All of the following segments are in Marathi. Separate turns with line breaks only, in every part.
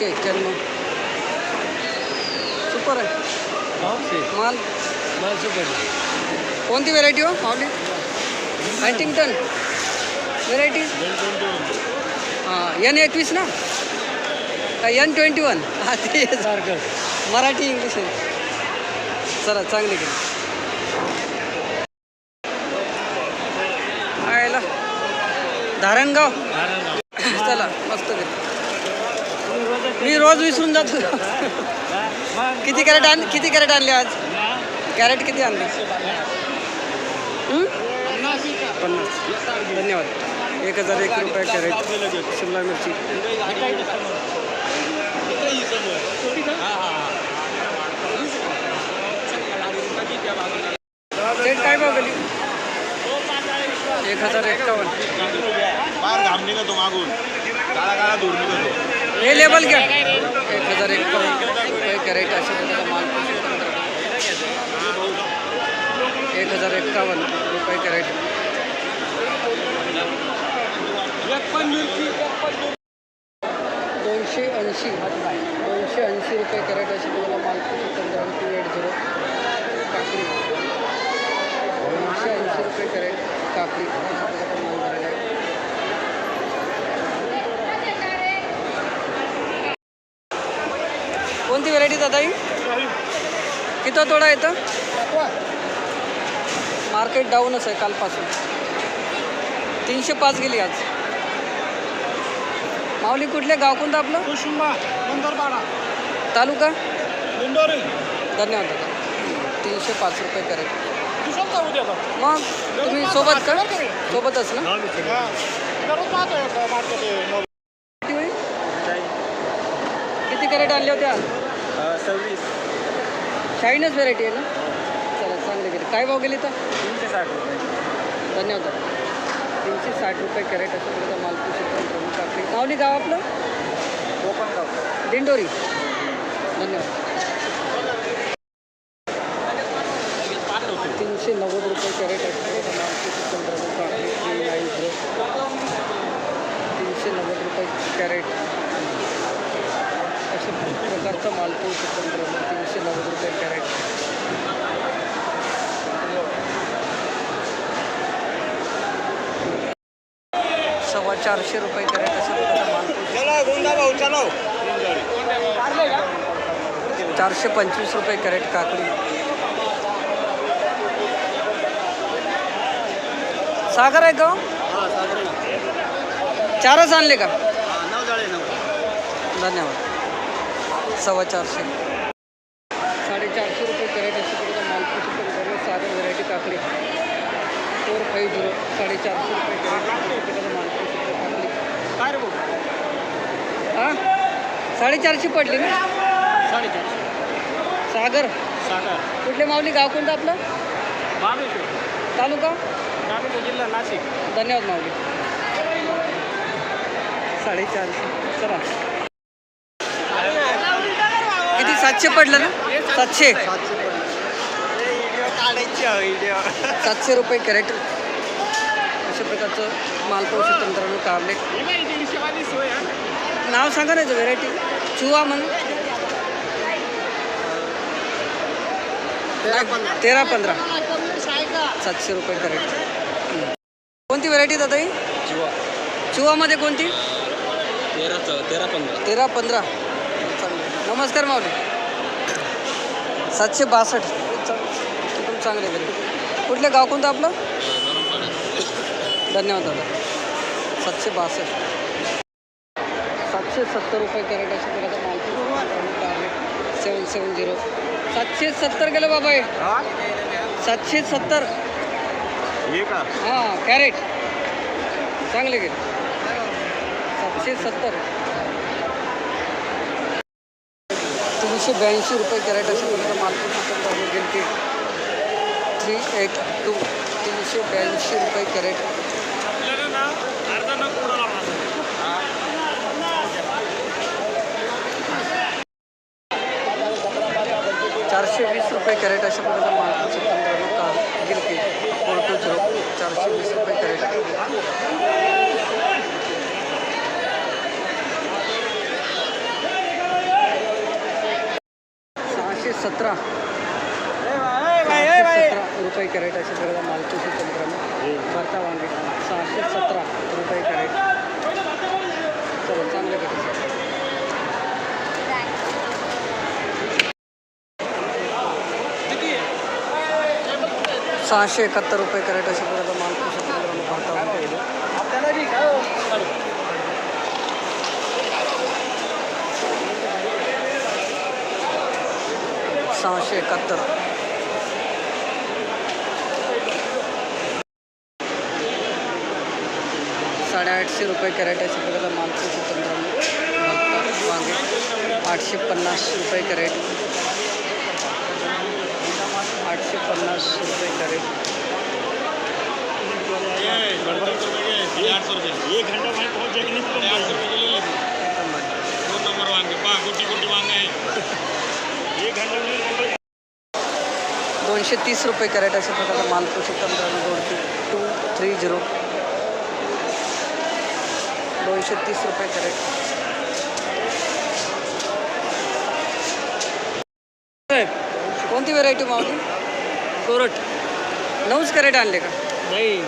दोनशे एक्क्याण्णव सुपर आहे. माल. कोणती व्हेरायटी हो? माऊली? हंटिंग्टन व्हेरायटी हां एन एकवीस ना? एन ट्वेंटी वन हा ते मराठी इंग्लिश आहे. चला चांगली गेली आयला. धारणगाव. चला मस्त गेली मी रोज विसरून जातो. किती कॅरेट आण किती कॅरेट आणले आज? कॅरेट किती आणले? पन्नास. धन्यवाद. एक हजार एक रुपये कॅरेट. शिमला मिरची. रेट काय भाव गेली? एक हजार एक्कावन्न
फार मागून. काळा काळा दूर निघतो.
हे लेबल घ्या एक हजार एक्कावन्न रुपये कॅरेट अशा प्रकारचा माल एक हजार एक्कावन्न रुपये कॅरेट दोनशे ऐंशी दोनशे ऐंशी रुपये कॅरेट अशी तुम्हाला मालपूर पंधरा टू एट झिरो काकडी. दोनशे ऐंशी रुपये कॅरेट काकडी अशा प्रकारचा माल भरलेला आहे ही किती तोडा येतं मार्केट डाऊनच आहे कालपासून. तीनशे पाच गेली आज. माऊली कुठले? गाव कोणतं आपलं?
नंदरबाडा
तालुका? धन्यवाद दादा. तीनशे पाच रुपये
द्या
मग? तुम्ही सोबत का? सोबतच ना? किती कॅरेट आणले होते आज
सव्वीस.
शाईनच व्हेरायटी आहे ना? चला चांगली गेली. काय भाव गेली तर?
तीनशे साठ रुपये.
धन्यवाद. तीनशे साठ रुपये कॅरेट असं प्रकारचा मालपूर शेतकरी प्रमुख आपली माऊली गाव आपलं?
कोकण गाव.
दिंडोरी. धन्यवाद तीनशे नव्वद रुपये कॅरेट असं प्रकारचा मालपूर शेतकरी प्रमुख आपली थ्री नाईन झिरो तीनशे नव्वद रुपये कॅरेट अशा प्रकारचा मालपूर शेतकरी प्रमुख तीनशे नव्वद रुपये कॅरेट सव्वा चारशे रुपये कॅरेट
असेल भाऊ
चारशे पंचवीस रुपये कॅरेट काकडी. सागर आहे का हो? चारच आणले का? धन्यवाद. सव्वा चारशे. साडेचारशे रुपये कॅरेट अशी प्रकारचा मालपूर सागर व्हरायटी काकडी. फोर फाईव्ह झिरो साडेचारशे रुपये कॅरेट अशी प्रकारचा मालपूर शेतकरी काकडी
काय रे भाऊ
हां? साडेचारशे पडली ना?
साडेचारशे.
सागर.
सागर.
कुठले माऊली? गाव कोणतं आपलं?
बाबेश्वर
तालुका?
जिल्हा नाशिक.
धन्यवाद माऊली. साडेचारशे. चला. किती? सातशे पडलं ना? सातशे. सातशे रुपये कॅरेट. अशा प्रकारचं मालपोषी तंत्रानं कारले
दीडशेवाली सोय
नाव सांगा ना व्हेरायटी चुवा म्हणून तेरा पंधरा. सातशे रुपये कॅरेट कोणती व्हेरायटी दादा ही चुवामध्ये कोणती?
तेरा तेरा पंधरा.
तेरा पंधरा. चांगलं. नमस्कार माऊली. सातशे बासष्ट. एकदम चांगले गेले कुठलं गाव कोणतं आपलं? धन्यवाद दादा. सातशे बासष्ट. सातशे सत्तर रुपये कॅरेट अशा प्रकारचा माल सेवन सेवन झिरो सातशे सत्तर गेलं बाबा हे? सातशे सत्तर।
हे का?
हाँ कॅरेट। चांगले गेले सातशे सत्तर। तीनशे ब्याऐंशी रुपये कॅरेट अशा प्रकारचा मालपूर गेली की। थ्री एट टू तीनशे ब्याऐंशी रुपये कॅरेट। कॅरेट अशा प्रकारचा माल असतो का गिरकी फोर टू झिरो चारशे वीस रुपये कॅरेट सहाशे सतरा. सतरा रुपये कॅरेट अशा प्रकारचा माल चंद्राने भरता वांगे. सहाशे एकाहत्तर रुपये कॅरेट असे बघा मालपूशी मित्रांनो भरता वांगे सहाशे एकाहत्तर. साडेआठशे रुपये कॅरेट आहे. सगळ्याला माल पंधरा वांगे आठशे पन्नास रुपये कॅरेट आठशे पन्नास रुपये कॅरेट
आठ सौ रुपये एक घंटा में पहुंच जाएगी नहीं? तो आठ सौ रुपये ले लेते दो नंबर वांगे पा गुटी गुटी वांगे। हैं एक घंटा में
दोनशे तीस रुपये कॅरेट अशा प्रकारचा मालपूची पंधरा दोनशे टू थ्री झिरो दोनशे तीस रुपये कॅरेट। कोणती व्हेरायटी मावली कोरट. नऊच कॅरेट आणले का?
नाही.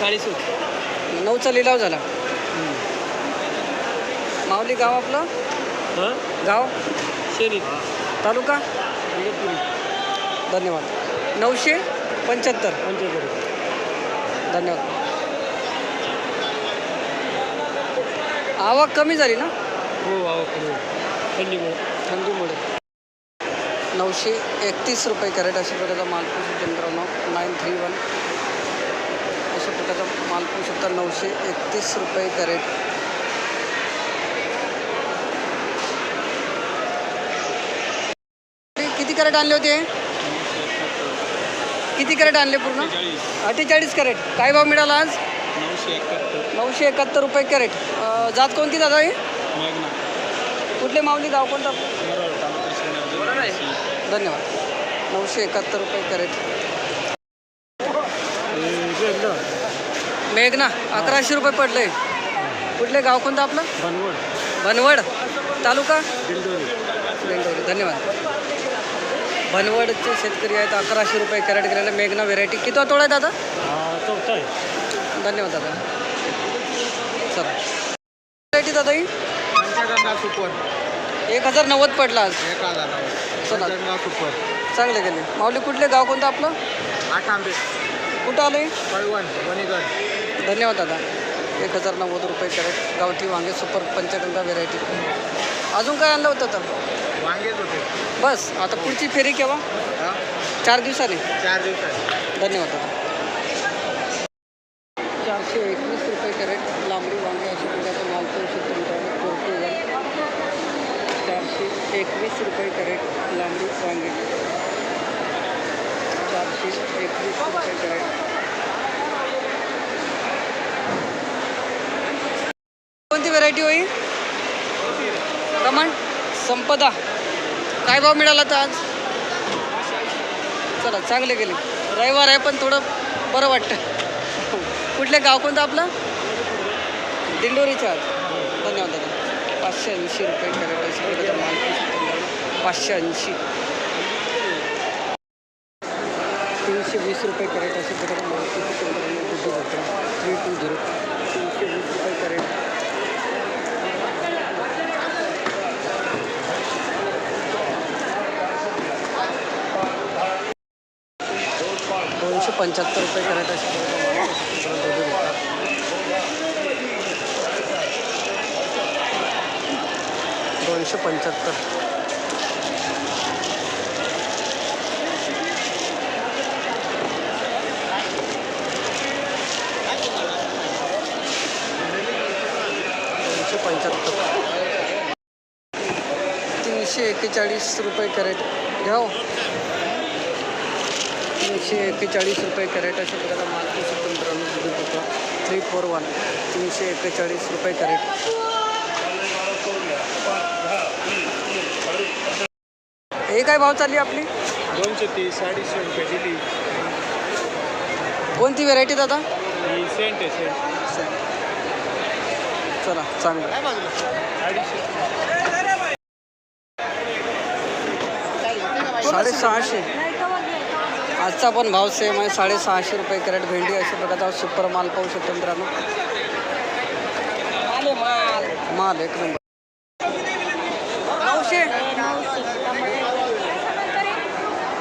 चाळीस
नऊचा लिलाव झाला. माऊली गाव आपलं?
हां?
गाव?
शेरी
तालुका? धन्यवाद. नऊशे पंच्याहत्तर.
पंच्याहत्तर.
धन्यवाद. आवक कमी झाली ना?
हो आवक कमी. थंडीमुळे.
थंडीमुळे. नऊशे एकतीस रुपये कॅरेट अशा प्रकारचा मालपूस चंद्रनाव नाईन थ्री वन. अशा प्रकारचा मालपूस होता नऊशे एकतीस रुपये कॅरेट. किती कॅरेट आणले होते? किती कॅरेट आणले पूर्ण? अठ्ठेचाळीस कॅरेट. काय भाव मिळाला आज?
नऊशे एकाहत्तर.
रुपये कॅरेट. जात कोणती दादा ही? कुठले माऊली? गाव कोणतं? धन्यवाद. नऊशे एकाहत्तर रुपये कॅरेट. मेघना अकराशे रुपये पडले. कुठले गाव कोणतं आपलं?
बनवड.
बनवड तालुका?
दिंडोरी
धन्यवाद. बनवडचे शेतकरी आहेत अकराशे रुपये कॅरेट गेलेले. मेघना व्हेरायटी किती तोडा आहे दादा?
चौथा आहे
धन्यवाद दादा. चला. व्हेरायटी दादा ही? एक हजार नव्वद पडला आज.
एक हजार
चला. चांगले गेले माऊली कुठले गाव कोणतं आपलं?
आठ आंबे.
कुठं आलं
कळवण वणीगड
धन्यवाद दादा. एक हजार नव्वद रुपये कॅरेट. गावठी वांगे सुपर पंचगंगा व्हेरायटी अजून काय आणलं होतं तर?
वांगेच होते.
बस आता पुढची फेरी केव्हा?
हा?
चार दिवसांनी.
चार दिवसात
धन्यवाद दादा चारशे एकवीस रुपये कॅरेट लांबडी वांगे अशा प्रकारचं मालपूर शेतकरी पोर्तुगल चारशे एकवीस रुपये कॅरेट लांबडी वांगे. चारशे एकवीस रुपये कॅरेट. कोणती व्हरायटी होईल कमन संपदा. काय भाव मिळाला तर आज? चला चांगले गेले. रविवार आहे पण थोडं बरं वाटतं. कुठलं गाव कोणतं आपलं? दिंडोरीचं. आज धन्यवाद दादा. पाचशे ऐंशी रुपये कॅरेट असे प्रकारचा मालपूस पाचशे ऐंशी. तीनशे वीस रुपये कॅरेट असे प्रकारचा मालकी तांदूळ दुधी भोपळा थ्री टू झिरो. तीनशे वीस रुपये कॅरेट दोनशे पंच्याहत्तर रुपये कॅरेट असे प्रकारचा मालपूस तांदूळ दुधी भोपळा एकशे पंच्याहत्तर. पंच्याहत्तर. तीनशे एकेचाळीस रुपये कॅरेट. घ्या हो. तीनशे एकेचाळीस रुपये कॅरेट अशा प्रकारचा मालपूस मित्रांनो दुधी भोपळा थ्री फोर वन. तीनशे एकेचाळीस रुपये कॅरेट. हे काय भाव चालली आपली?
दोनशे तीस अडीचशे रुपये दिली.
कोणती व्हेरायटी दादा?
ही सेंट आहे सेंट
चला चांगलं
अडीचशे.
साडेसहाशे. आजचा पण भाव सेम आहे. साडेसहाशे रुपये कॅरेट भेंडी अशा प्रकारचा सुपर माल पाहू शकतो मित्रांनो. माल एक नंबर नऊशे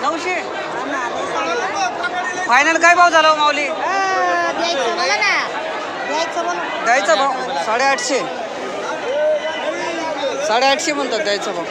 नऊशे फायनल काय भाव झाला हो माऊली? द्यायचं भाव? साडेआठशे. साडेआठशे म्हणतात द्यायचा भाव.